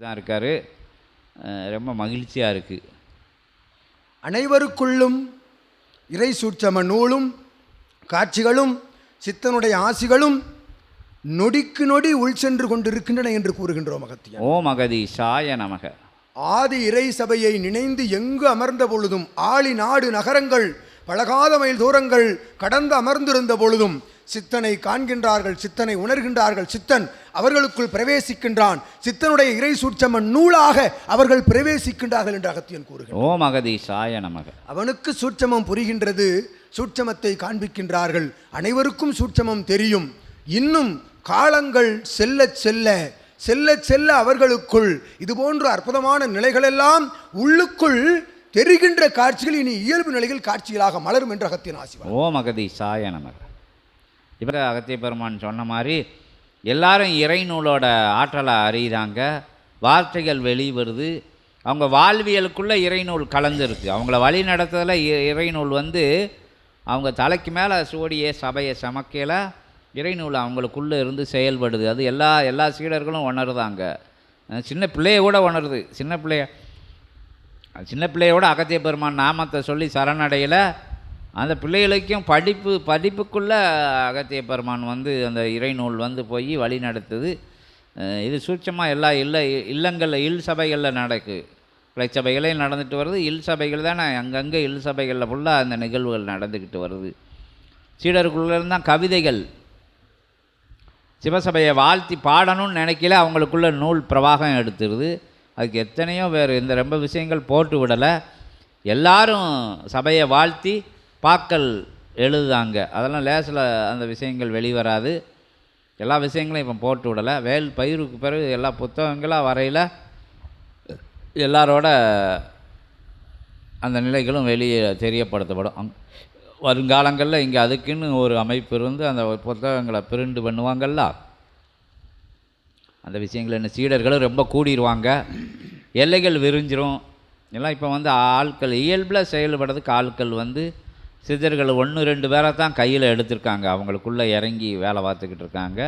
தான் இருக்கார். ரொம்ப மகிழ்ச்சியாக இருக்குது அனைவருக்குள்ளும் இறை சூட்சம நூலும் காட்சிகளும் சித்தனுடைய ஆசிகளும் நொடிக்கு நொடி உள் சென்று கொண்டிருக்கின்றன என்று கூறுகின்றோம் அகத்தியன் ஓம் அகதீஷாய நமக. ஆதி இறை சபையை நினைந்து எங்கு அமர்ந்த பொழுதும் ஆளி நாடு நகரங்கள் பழகாத மைல் தூரங்கள் கடந்து அமர்ந்திருந்த பொழுதும் சித்தனை காண்கின்றார்கள் சித்தனை உணர்கின்றார்கள். சித்தன் அவர்களுக்குள் பிரவேசிக்கின்றான். சித்தனுடைய இறை சூட்சம நூலாக அவர்கள் பிரவேசிக்கின்றார்கள் என்று அகத்தியன் கூறுகிறார் ஓம் அகதீஷாய நமக. அவனுக்கு சூட்சமம் புரிகின்றது. சூட்சமத்தை காண்பிக்கின்றார்கள். அனைவருக்கும் சூட்சமம் தெரியும். இன்னும் காலங்கள் செல்ல செல்ல செல்ல செல்ல அவர்களுக்குள் இது போன்ற அற்புதமான நிலைகளெல்லாம் உள்ளுக்குள் தெரிகின்ற காட்சிகள் இனி இயல்பு நிலையில் காட்சிகளாக மலரும் என்று அகத்தியன் ஆசிவார் ஓம் அகதீஷாய நமக. இப்போ அகத்திய பெருமான் சொன்ன மாதிரி எல்லாரும் இறைநூலோட ஆற்றலை அறியுறாங்க. வார்த்தைகள் வெளிவருது. அவங்க வாழ்வியலுக்குள்ளே இறைநூல் கலந்துருக்கு. அவங்கள வழி நடத்துறதுல இ- இறைநூல் வந்து அவங்க தலைக்கு மேலே சூடிய சபையை சமக்கையில் இறைநூல் அவங்களுக்குள்ளே இருந்து செயல்படுது. அது எல்லா எல்லா சீடர்களும் உணருதாங்க. சின்ன பிள்ளைய கூட உணருது. சின்ன பிள்ளைய சின்ன பிள்ளையோட அகத்திய பெருமான் நாமத்தை சொல்லி சரணடையில். அந்த பிள்ளைகளுக்கும் படிப்பு படிப்புக்குள்ளே அகத்திய பெருமான் வந்து அந்த இறைநூல் வந்து போய் வழி நடத்துது. இது சூட்சமாக எல்லா இல்ல இல்லங்களில் இல் சபைகளில் நடக்கு. கிளைச்சபைகளையும் நடந்துட்டு வருது. இல் சபைகள் தானே அங்கங்கே இல் சபைகளில் ஃபுல்லாக அந்த நிகழ்வுகள் நடந்துக்கிட்டு வருது. சீடருக்குள்ளே கவிதைகள். சிவசபையை வாழ்த்தி பாடணும்னு நினைக்கல அவங்களுக்குள்ள நூல் பிரவாகம் எடுத்துருது. அதுக்கு எத்தனையோ வேறு இந்த ரொம்ப விஷயங்கள் போட்டு விடலை. எல்லாரும் சபையை வாழ்த்தி பாக்கள் எழுதுதாங்க அதெல்லாம் லேசில் அந்த விஷயங்கள் வெளிவராது. எல்லா விஷயங்களையும் இப்போ போட்டு விடலை. வேல் பயிருக்கு பிறகு எல்லா புத்தகங்களாக வரையில் எல்லாரோட அந்த நிலைகளும் வெளியே தெரியப்படுத்தப்படும். அங் வருங்காலங்களில் இங்கே அதுக்குன்னு ஒரு அமைப்பு இருந்து அந்த புத்தகங்களை பிரிண்டு பண்ணுவாங்கல்ல? அந்த விஷயங்கள் என்ன சீடர்களும் ரொம்ப கூடிடுவாங்க எல்லைகள் விரிஞ்சிரும். எல்லாம் இப்போ வந்து ஆட்கள் இயல்பில் செயல்படுறதுக்கு ஆட்கள் வந்து சித்தர்கள் ஒன்று ரெண்டு பேரை தான் கையில் எடுத்திருக்காங்க. அவங்களுக்குள்ளே இறங்கி வேலை பார்த்துக்கிட்டு இருக்காங்க.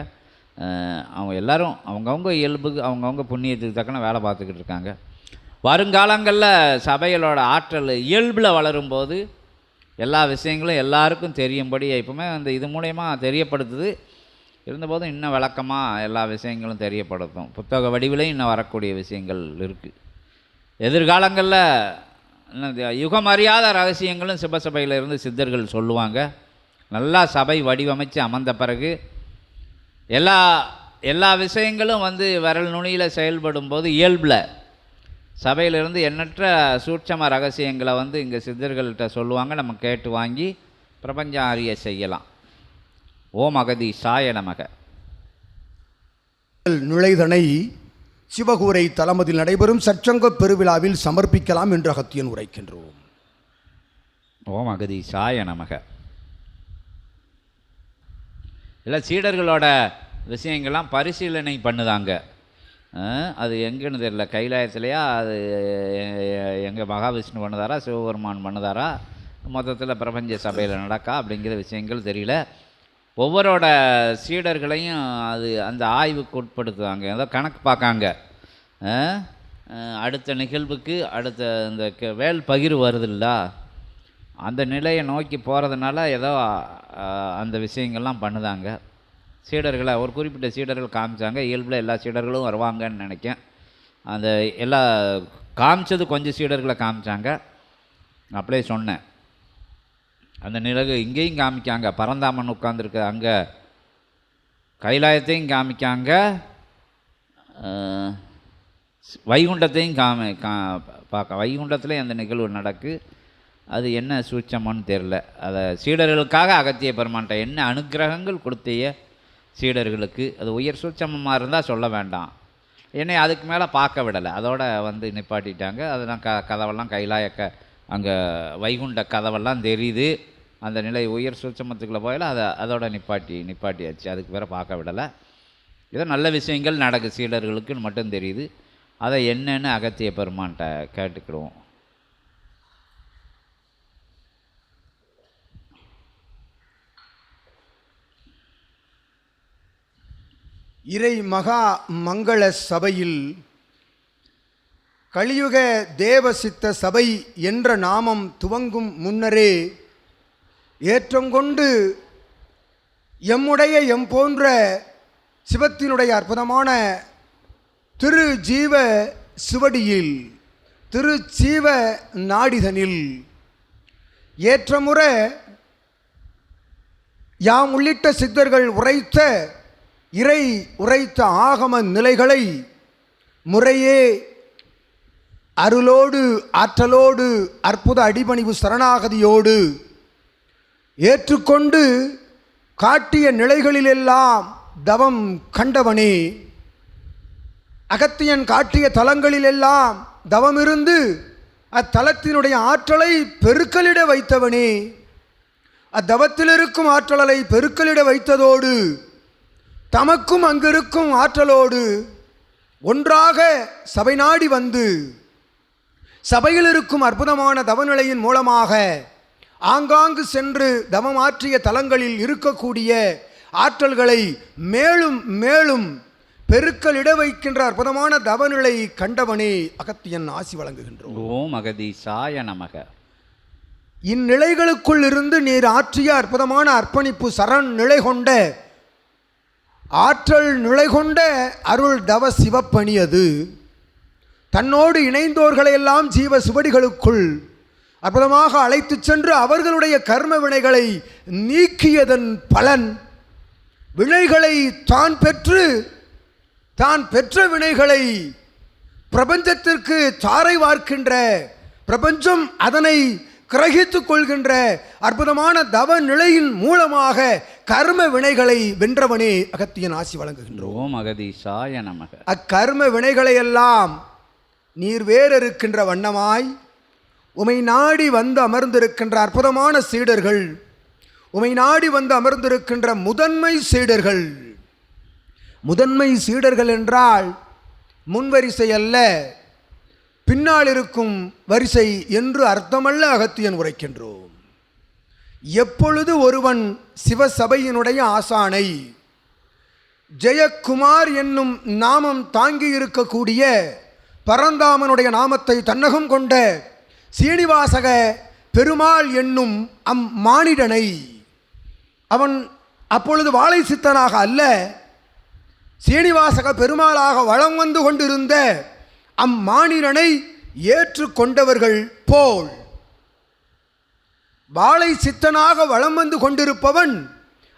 அவங்க எல்லோரும் அவங்கவுங்க இயல்புக்கு அவங்கவுங்க புண்ணியத்துக்கு தக்கன வேலை பார்த்துக்கிட்டு இருக்காங்க. வருங்காலங்களில் சபைகளோட ஆற்றல் இயல்பில் வளரும்போது எல்லா விஷயங்களும் எல்லாருக்கும் தெரியும்படி எப்பவுமே அந்த இது மூலயமா தெரியப்படுத்துது. இருந்தபோதும் இன்னும் விளக்கமாக எல்லா விஷயங்களும் தெரியப்படுத்தும். புத்தக வடிவிலையும் இன்னும் வரக்கூடிய விஷயங்கள் இருக்குது எதிர்காலங்களில் யுகம் அறியாத ரகசியங்களும் சிவசபையில் இருந்து சித்தர்கள் சொல்லுவாங்க. நல்லா சபை வடிவமைத்து அமர்ந்த பிறகு எல்லா எல்லா விஷயங்களும் வந்து விரல் நுனியில் செயல்படும் போது இயல்பில் சபையிலிருந்து எண்ணற்ற சூட்சம ரகசியங்களை வந்து இங்கே சித்தர்கள்கிட்ட சொல்லுவாங்க. நம்ம கேட்டு வாங்கி பிரபஞ்சம் அறிய செய்யலாம். ஓம் அகதி சாய நமக. நுழைதனை சிவகூரை தளமதில் நடைபெறும் சச்சங்க பெருவிழாவில் சமர்ப்பிக்கலாம் என்று அகத்தியன் உரைக்கின்றோம். ஓம் அகதி சாய நமக. இல்லை சீடர்களோட விஷயங்கள்லாம் பரிசீலனை பண்ணுதாங்க. அது எங்கேன்னு தெரியல கைலாயத்துலையா அது எங்கள் மகாவிஷ்ணு பண்ணுதாரா சிவபெருமான் பண்ணுதாரா மொத்தத்தில் பிரபஞ்ச சபையில் நடக்கா அப்படிங்கிற விஷயங்கள் தெரியல. ஒவ்வொருவரோட சீடர்களையும் அது அந்த ஆய்வுக்கு உட்படுத்துவாங்க. ஏதோ கணக்கு பார்க்காங்க. அடுத்த நிகழ்வுக்கு அடுத்த இந்த க- வேல் பகிர்வு வருதுல்ல? அந்த நிலையை நோக்கி போகிறதுனால ஏதோ அந்த விஷயங்கள்லாம் பண்ணுதாங்க. சீடர்களை ஒரு குறிப்பிட்ட சீடர்கள் காமிச்சாங்க. இயல்பில் எல்லா சீடர்களும் வருவாங்கன்னு நினைக்கேன். அந்த எல்லா காமிச்சது கொஞ்சம் சீடர்களை காமிச்சாங்க. அப்படியே சொன்னேன். அந்த நிலவு இங்கேயும் காமிக்காங்க. பரந்தாமன் உட்காந்துருக்க அங்கே. கைலாயத்தையும் காமிக்காங்க. வைகுண்டத்தையும் காமி கா பார்க்க. வைகுண்டத்துலேயும் அந்த நிகழ்வு நடக்கு. அது என்ன சூட்சமானு தெரில அதை சீடர்களுக்காக அகத்திய பெருமான்ட்ட என்ன அனுக்கிரகங்கள் கொடுத்திய சீடர்களுக்கு அது உயர் சூட்சமமாக இருந்தால் சொல்ல வேண்டாம். என்னை அதுக்கு மேலே பார்க்க விடலை. அதோட வந்து நிப்பாட்டிட்டாங்க. அதெல்லாம் க கதவெல்லாம் கைலாய க அங்கே வைகுண்ட கதவெல்லாம் தெரியுது. அந்த நிலை உயர் சுட்சமத்துக்குள்ளே போயில அதை அதோட நிப்பாட்டி நிப்பாட்டியாச்சு. அதுக்கு வேறு பார்க்க விடலை. ஏதோ நல்ல விஷயங்கள் நடக்கு சீடர்களுக்குன்னு மட்டும் தெரியுது. அதை என்னென்னு அகத்திய பெருமான்கிட்ட கேட்டுக்கிடுவோம். இறை மகா மங்கள சபையில் கலியுக தேவசித்த சபை என்ற நாமம் துவங்கும் முன்னரே ஏற்றங்கொண்டு எம்முடைய எம் போன்ற சிவத்தினுடைய அற்புதமான திரு ஜீவ சுவடியில் திரு ஜீவ நாடிதனில் ஏற்றமுற யாம் உள்ளிட்ட சித்தர்கள் உரைத்த இறை உரைத்த ஆகம நிலைகளை முறையே அருளோடு ஆற்றலோடு அற்புத அடிபணிவு சரணாகதியோடு ஏற்றுக்கொண்டு காட்டிய நிலைகளிலெல்லாம் தவம் கண்டவனே. அகத்தியன் காட்டிய தலங்களிலெல்லாம் தவமிருந்து அத்தலத்தினுடைய ஆற்றலை பெருக்கலிட வைத்தவனே. அத்தவத்தில் இருக்கும் ஆற்றலை பெருக்கலிட வைத்ததோடு தமக்கும் அங்கிருக்கும் ஆற்றலோடு ஒன்றாக சபை நாடி வந்து சபையில் இருக்கும் அற்புதமான தவநிலையின் மூலமாக ஆங்காங்கு சென்று தவமாற்றிய தலங்களில் இருக்கக்கூடிய ஆற்றல்களை மேலும் மேலும் பெருக்கலிட வைக்கின்ற அற்புதமான தவநிலை கண்டவனே அகத்தியன் ஆசி வழங்குகின்றோம். ஓம் அகதீசாய நமக. இந்நிலைகளுக்குள் இருந்து நீர் ஆற்றிய அற்புதமான அர்ப்பணிப்பு சரண் நிலை கொண்ட ஆற்றல் நிலை கொண்ட அருள் தவ சிவப்பணி அது தன்னோடு இணைந்தோர்களையெல்லாம் ஜீவ சுவடிகளுக்குள் அற்புதமாக அழைத்துச் சென்று அவர்களுடைய கர்ம வினைகளை நீக்கியதன் பலன். வினைகளை தான் பெற்று தான் பெற்ற வினைகளை பிரபஞ்சத்திற்கு தாரை வார்க்கின்ற பிரபஞ்சம் அதனை கிரகித்துக் கொள்கின்ற அற்புதமான தவ நிலையின் மூலமாக கர்ம வினைகளை வென்றவனே அகத்தியன் ஆசி வழங்குகின்றோம். ஓம் அகதீசாய நமக. அக்கர்ம வினைகளையெல்லாம் நீர் வேறிருக்கின்ற வண்ணமாய் உமை நாடி வந்து அமர்ந்திருக்கின்ற அற்புதமான சீடர்கள். உமை நாடி வந்து அமர்ந்திருக்கின்ற முதன்மை சீடர்கள். முதன்மை சீடர்கள் என்றால் முன்வரிசை அல்ல பின்னால் இருக்கும் வரிசை என்று அர்த்தமல்ல அகத்தியன் உரைக்கின்றோம். எப்பொழுது ஒருவன் சிவசபையினுடைய ஆசானை ஜெயக்குமார் என்னும் நாமம் தாங்கி இருக்கக்கூடிய பரந்தாமனுடைய நாமத்தை தன்னகம் கொண்ட சீனிவாசக பெருமாள் என்னும் அம் மானிடனை அவன் அப்பொழுது வாழை சித்தனாக அல்ல சீனிவாசக பெருமாளாக வளம் வந்து கொண்டிருந்த அம்மானிடனை ஏற்றுக்கொண்டவர்கள் போல். வாழை சித்தனாக வளம் வந்து கொண்டிருப்பவன்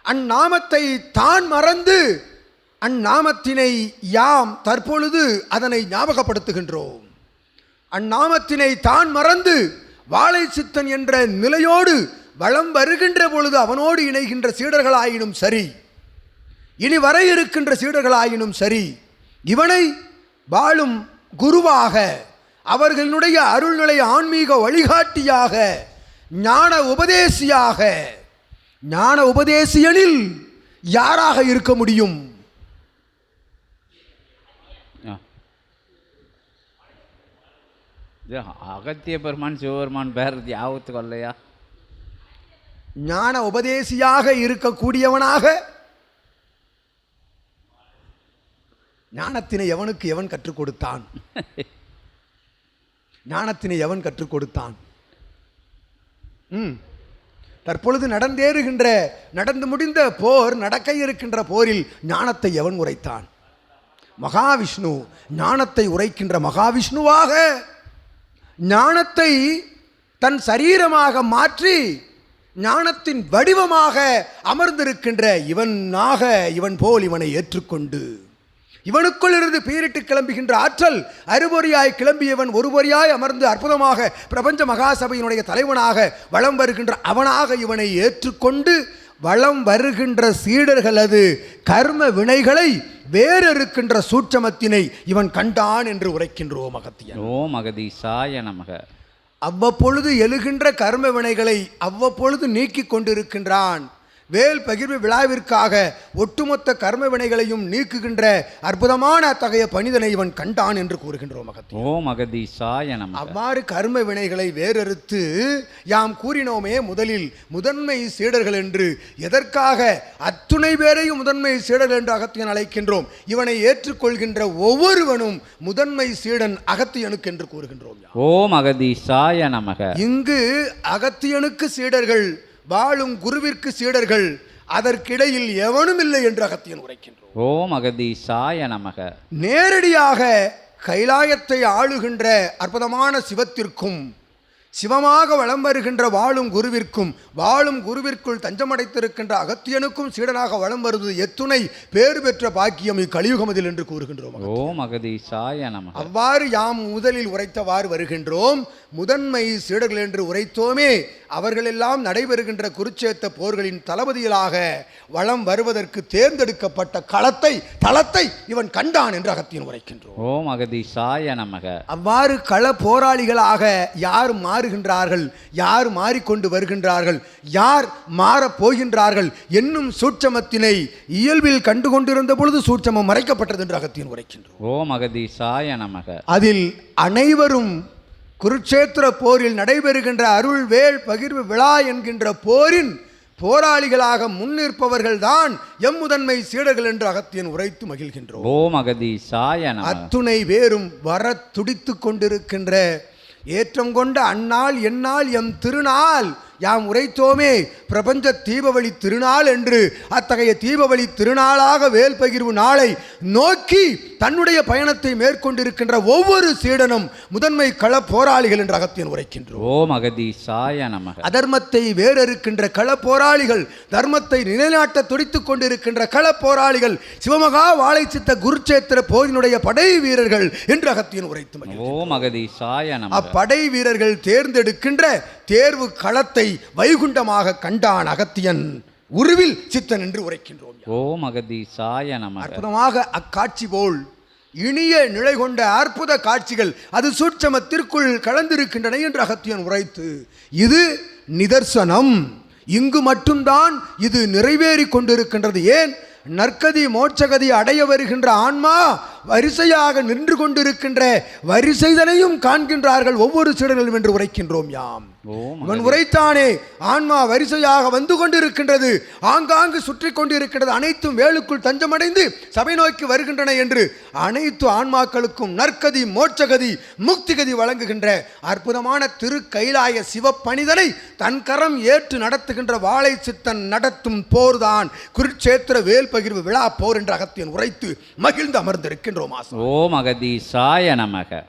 அந்நாமத்தை தான் மறந்து அந்நாமத்தினை யாம் தற்பொழுது அதனை ஞாபகப்படுத்துகின்றோம். அந்நாமத்தினை தான் மறந்து வாழை சித்தன் என்ற நிலையோடு வளம் வருகின்ற பொழுது அவனோடு இணைகின்ற சீடர்களாயினும் சரி இனி வர இருக்கின்ற சீடர்களாயினும் சரி இவனை வாழும் குருவாக அவர்களுடைய அருள்நிலை ஆன்மீக வழிகாட்டியாக ஞான உபதேசியாக ஞான உபதேசியனில் யாராக இருக்க முடியும்? இது அகத்திய பெருமான் சிவபெருமான் பேர் யாவத்து கொல்லையா ஞான உபதேசியாக இருக்கக்கூடியவனாக ஞானத்தினை எவனுக்கு எவன் கற்றுக் கொடுத்தான்? ஞானத்தினை எவன் கற்றுக் கொடுத்தான்? ம். தற்பொழுது நடந்தேறுகின்ற நடந்து முடிந்த போர் நடக்க இருக்கின்ற போரில் ஞானத்தை எவன் உரைத்தான்? மகாவிஷ்ணு ஞானத்தை உரைக்கின்ற மகாவிஷ்ணுவாக ஞானத்தை தன் சரீரமாக மாற்றி ஞானத்தின் வடிவமாக அமர்ந்திருக்கின்ற இவனாக இவன் போல் இவனை ஏற்றுக்கொண்டு. இவனுக்குள் இருந்து பீரிட்டு கிளம்புகின்ற ஆற்றல் அறுபொறியாய் கிளம்பியவன் ஒருபொறியாய் அமர்ந்து அற்புதமாக பிரபஞ்ச மகாசபையினுடைய தலைவனாக வலம் வருகின்ற அவனாக இவனை ஏற்றுக்கொண்டு வலம் வருகின்ற சீடர்களது கர்ம வினைகளை வேறிருக்கின்ற சூட்சமத்தினை இவன் கண்டான் என்று உரைக்கின்றோம் அகத்தியன் ஓம் அகதீசாய நமக. அவ்வப்பொழுது எழுகின்ற கர்ம வினைகளை அவ்வப்பொழுது நீக்கிக் கொண்டிருக்கின்றான். வேல் பகிர்வு விழாவிற்காக ஒட்டுமொத்த கர்ம வினைகளையும் நீக்குகின்ற அற்புதமான அத்தகைய பணிதனை இவன் கண்டான் என்று கூறுகின்றோம் மகத்தி. ஓம் அகதீசாய நமக. அவ்வாறு கர்ம வினைகளை வேறறுத்து யாம் கூறினோமே முதலில் முதன்மை சீடர்கள் என்று எதற்காக அத்துணை பேரையும் முதன்மை சீடர்கள் என்று அகத்தியன் அழைக்கின்றோம்? இவனை ஏற்றுக்கொள்கின்ற ஒவ்வொருவனும் முதன்மை சீடன் அகத்தியனுக்கு என்று கூறுகின்றோம் யாம். ஓம் அகதீசாய நமக. இங்கு அகத்தியனுக்கு சீடர்கள் வாழும் குருவிற்கு சீடர்கள் அதற்கிடையில் எவனும் இல்லை என்று அகத்தியன் உரைக்கின்றோம் ஓம் அகதீசாய நமக. நேரடியாக கைலாயத்தை ஆளுகின்ற அற்புதமான சிவத்திற்கும் சிவமாக வலம் வருகின்ற வாழும் குருவிற்கும் வாழும் குருவிற்குள் தஞ்சமடைத்திருக்கின்ற அகத்தியனுக்கும் சீடனாக வலம் வருவது எத்துணை பேறு பெற்ற பாக்கியம் இக்கலியுகமதில் என்று கூறுகின்றோம். ஓம் அகதீசாய நமக. அவ்வாறு யாம் முதலில் உரைத்தவாறு வருகின்றோம். முதன்மை சீடர்கள் என்று உரைத்தோமே. அவர்களெல்லாம் நடைபெறுகின்ற குருச்சேத்த போர்களின் தளபதிகளாக வளம் வருவதற்கு தேர்ந்தெடுக்கப்பட்ட களத்தை தளத்தை இவன் கண்டான் என்று அகத்தியன் உரைக்கின்றோம். ஓம் அகதீசாய நமக. அவ்வாறு கள போராளிகளாக யார் மாறுகின்றார்கள் யார் மாறிக்கொண்டு வருகின்றார்கள் யார் மாறப் போகின்றார்கள் என்னும் சூட்சமத்தினை இயல்பில் கண்டு கொண்டிருந்த பொழுது சூட்சமம் மறைக்கப்பட்டது என்று அகத்தியன் உரைக்கின்றோம் ஓம் அகதீசாய நமக. அதில் அனைவரும் குருட்சேத்திர போரில் நடைபெறுகின்ற அருள் வேல் பகிர்வு விழா என்கின்ற போரின் போராளிகளாக முன்னிற்பவர்கள்தான் எம் முதன்மை சீடர்கள் என்று அகத்தியன் உரைத்து மகிழ்கின்றோம். ஓம் நமக. அத்துணை பேரும் வர துடித்து கொண்டிருக்கின்ற ஏற்றம் கொண்ட அந்நாள் என்னால் எம் திருநாள்? யாம் உரைத்தோமே பிரபஞ்ச தீபவழி திருநாள் என்று. அத்தகைய தீபவழி திருநாளாக வேல் பகிர்வு நாளை நோக்கி தன்னுடைய பயணத்தை மேற்கொண்டிருக்கின்ற ஒவ்வொரு சீடனும் முதன்மை கள போராளிகள் என்று அகத்தியன் உரைக்கின்றோம். ஓம் அகதீசாய நமக. அதர்மத்தை வேறறுக்கின்ற கள போராளிகள் தர்மத்தை நிலைநாட்ட துடித்துக் கொண்டிருக்கின்ற கள போராளிகள் சிவமகா வாழைச்சித்த குருச்சேத்திர போரினுடைய படை வீரர்கள் என்று அகத்தியன் உரைத்து. ஓம் அகதீசாய நமக. அப்படை வீரர்கள் தேர்ந்தெடுக்கின்ற தேர்வு களத்தை வைகுண்டமாக கண்டான் அகத்தியன். உருவில் சித்தன் என்று உரைக்கின்றோம். ஓம் நமக. அற்புதமாக அக்காட்சி போல் இனிய நிலை கொண்ட அற்புத காட்சிகள் அது சூட்சமத்திற்குள் கலந்திருக்கின்றன என்று அகத்தியன் உரைத்து இது நிதர்சனம். இங்கு மட்டும்தான் இது நிறைவேறி கொண்டிருக்கின்றது. ஏன்? நற்கதி மோட்சகதி அடைய வருகின்ற ஆன்மா வரிசையாக நின்று கொண்டிருக்கின்ற வரிசைதனையும் காண்கின்றார்கள் ஒவ்வொரு சீடர்களும் என்று உரைக்கின்றோம் யாம். இவன் உரைத்தானே ஆன்மா வரிசையாக வந்து கொண்டிருக்கின்றது. ஆங்காங்கு சுற்றி கொண்டிருக்கின்றது. அனைத்தும் வேலுக்குள் தஞ்சமடைந்து சபை நோக்கி வருகின்றன என்று அனைத்து ஆன்மாக்களுக்கும் நற்கதி மோட்சகதி முக்திகதி வழங்குகின்ற அற்புதமான திரு கைலாய சிவப்பணிதனை தன் கரம் ஏற்று நடத்துகின்ற வாழை சித்தன் நடத்தும் போர்தான். குருட்சேத்திர வேல் பகிர்வு விழா போர் என்ற அகத்தியன் உரைத்து மகிழ்ந்து அமர்ந்திருக்கின்றோம் ஓம் அகதீசாய நமக.